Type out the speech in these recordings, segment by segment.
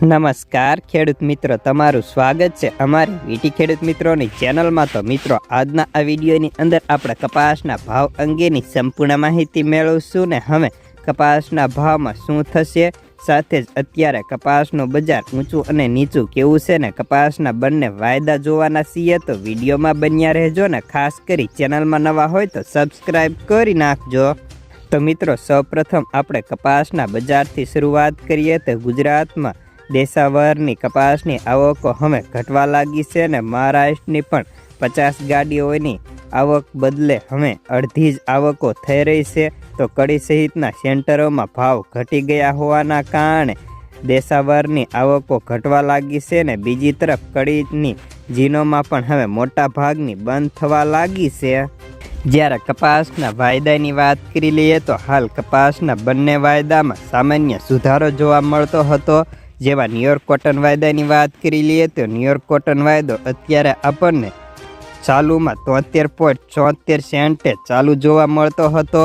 નમસ્કાર, ખેડૂત મિત્રો, તમારું સ્વાગત છે અમારી વીટી ખેડૂત મિત્રોની ચેનલમાં. તો મિત્રો, આજના આ વિડીયોની અંદર આપણે કપાસના ભાવ અંગેની સંપૂર્ણ માહિતી મેળવશું ને હવે કપાસના ભાવમાં શું થશે? સાથે જ અત્યારે કપાસનું બજાર ઊંચું અને નીચું કેવું છે ને કપાસના બંને વાયદા જોવાના છીએ? તો વિડીયોમાં બન્યા રહેજો ને ખાસ કરી ચેનલમાં નવા હોય તો સબસ્ક્રાઈબ કરી નાખજો. તો મિત્રો, સૌપ્રથમ આપણે કપાસના બજારથી શરૂઆત કરીએ. તો ગુજરાતમાં દેશાવરની કપાસની આવકો હવે ઘટવા લાગી છે અને મહારાષ્ટ્રની પણ પચાસ ગાડીઓની આવક બદલે હવે અડધી જ આવકો થઈ રહી છે. તો કડી સહિતના સેન્ટરોમાં ભાવ ઘટી ગયા હોવાના કારણે દેશાવરની આવકો ઘટવા લાગી છે ને બીજી તરફ કડીની જીનોમાં પણ હવે મોટા ભાગની બંધ થવા લાગી છે. જ્યારે કપાસના વાયદાની વાત કરી લઈએ તો હાલ કપાસના બંને વાયદામાં સામાન્ય સુધારો જોવા મળતો હતો. જેવા ન્યુયોર્ક કોટન વાયદાની વાત કરી લઈએ તો ન્યુયોર્ક કોટન વાયદો અત્યારે આપણને ચાલુમાં તોતેર પોઈન્ટ ચોતેર સેન્ટે ચાલુ જોવા મળતો હતો.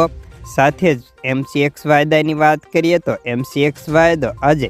સાથે જ એમસીએક્સ વાયદાની વાત કરીએ તો એમસીએક્સ વાયદો આજે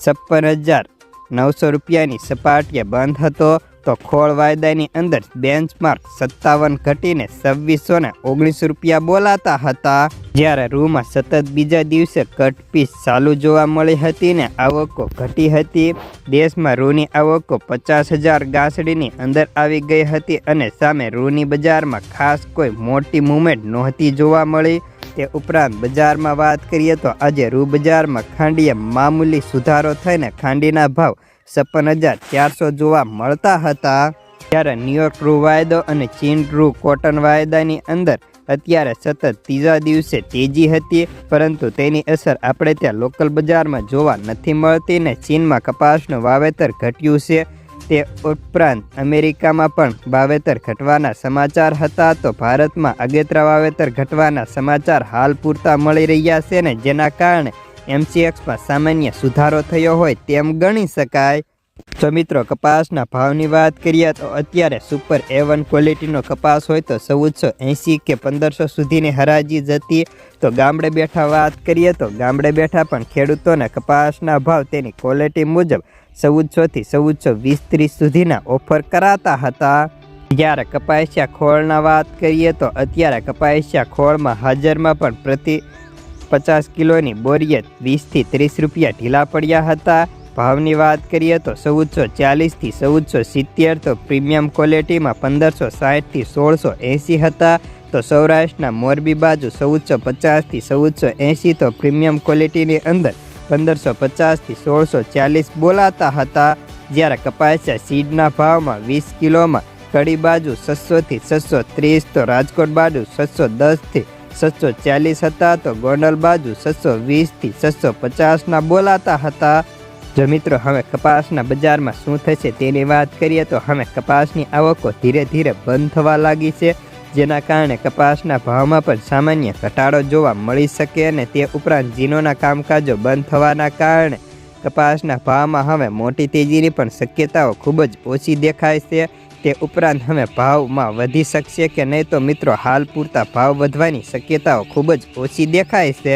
છપ્પન હજાર નવસો રૂપિયાની સપાટીએ બંધ હતો. તો ખોળ વાયદાની અંદર બેન્ચમાર્ક સત્તાવન ઘટીને છવ્વીસો ને ઓગણીસ રૂપિયા બોલાતા હતા. જ્યારે રૂમાં સતત બીજા દિવસે કટપીસ ચાલુ જોવા મળી હતી ને આવકો ઘટી હતી. દેશમાં રૂની આવકો પચાસ હજાર ગાંસડીની અંદર આવી ગઈ હતી અને સામે રૂની બજારમાં ખાસ કોઈ મોટી મુવમેન્ટ નહોતી જોવા મળી. તે ઉપરાંત બજારમાં વાત કરીએ તો આજે રૂ બજારમાં ખાંડીએ મામૂલી સુધારો થઈને ખાંડીના ભાવ છપ્પન હજાર ચારસો જોવા મળતા હતા. ત્યારે ન્યુયોર્ક રૂ વાયદો અને ચીન રૂ કોટન વાયદાની અંદર અત્યારે સતત ત્રીજા દિવસે તેજી હતી, પરંતુ તેની અસર આપણે ત્યાં લોકલ બજારમાં જોવા નથી મળતી ને ચીનમાં કપાસનું વાવેતર ઘટ્યું છે. તે ઉપરાંત અમેરિકામાં પણ વાવેતર ઘટવાના સમાચાર હતા, તો ભારતમાં અગેતરા વાવેતર ઘટવાના સમાચાર હાલ પૂરતા મળી રહ્યા છે ને જેના કારણે એમસીએક્સમાં સામાન્ય સુધારો થયો હોય તેમ ગણી શકાય. તો મિત્રો, કપાસના ભાવની વાત કરીએ તો અત્યારે સુપર એ વન ક્વોલિટીનો કપાસ હોય તો ચૌદસો એંસી કે પંદરસો સુધીની હરાજી જતી તો ગામડે બેઠા વાત કરીએ તો ગામડે બેઠા પણ ખેડૂતોને કપાસના ભાવ તેની ક્વોલિટી મુજબ ચૌદસોથી ચૌદસો વીસ ત્રીસ સુધીના ઓફર કરાતા હતા. જ્યારે કપાસિયા ખોળના વાત કરીએ તો અત્યારે કપાસિયા ખોળમાં હાજરમાં પણ પ્રતિ પચાસ કિલોની બોરિયત વીસથી ત્રીસ રૂપિયા ઢીલા પડ્યા હતા. ભાવની વાત કરીએ તો ચૌદસો ચાલીસથી ચૌદસો સિત્તેર તો પ્રીમિયમ ક્વોલિટીમાં પંદરસો સાહીઠથી સોળસો એંસી હતા. તો સૌરાષ્ટ્રના મોરબી બાજુ ચૌદસો પચાસથી ચૌદસો એંસી તો પ્રીમિયમ ક્વોલિટીની અંદર પંદરસો પચાસથી સોળસો ચાલીસ બોલાતા હતા. જ્યારે કપાસિયા સીડના ભાવમાં વીસ કિલોમાં કડી બાજુ છસોથી છસો ત્રીસ, તો રાજકોટ બાજુ છસો દસથી છસો ચાલીસ હતા તો ગોંડલ બાજુ છસો વીસથી છસો પચાસના બોલાતા હતા. જો મિત્રો, હવે કપાસના બજારમાં શું થશે તેની વાત કરીએ તો હવે કપાસની આવકો ધીરે ધીરે બંધ થવા લાગી છે, જેના કારણે કપાસના ભાવમાં પણ સામાન્ય ઘટાડો જોવા મળી શકે અને તે ઉપરાંત જીનોના કામકાજો બંધ થવાના કારણે કપાસના ભાવમાં હવે મોટી તેજીની પણ શક્યતાઓ ખૂબ જ ઓછી દેખાય છે. તે ઉપરાંત હવે ભાવમાં વધી શકશે કે નહીં તો મિત્રો, હાલ પૂરતા ભાવ વધવાની શક્યતાઓ ખૂબ જ ઓછી દેખાય છે.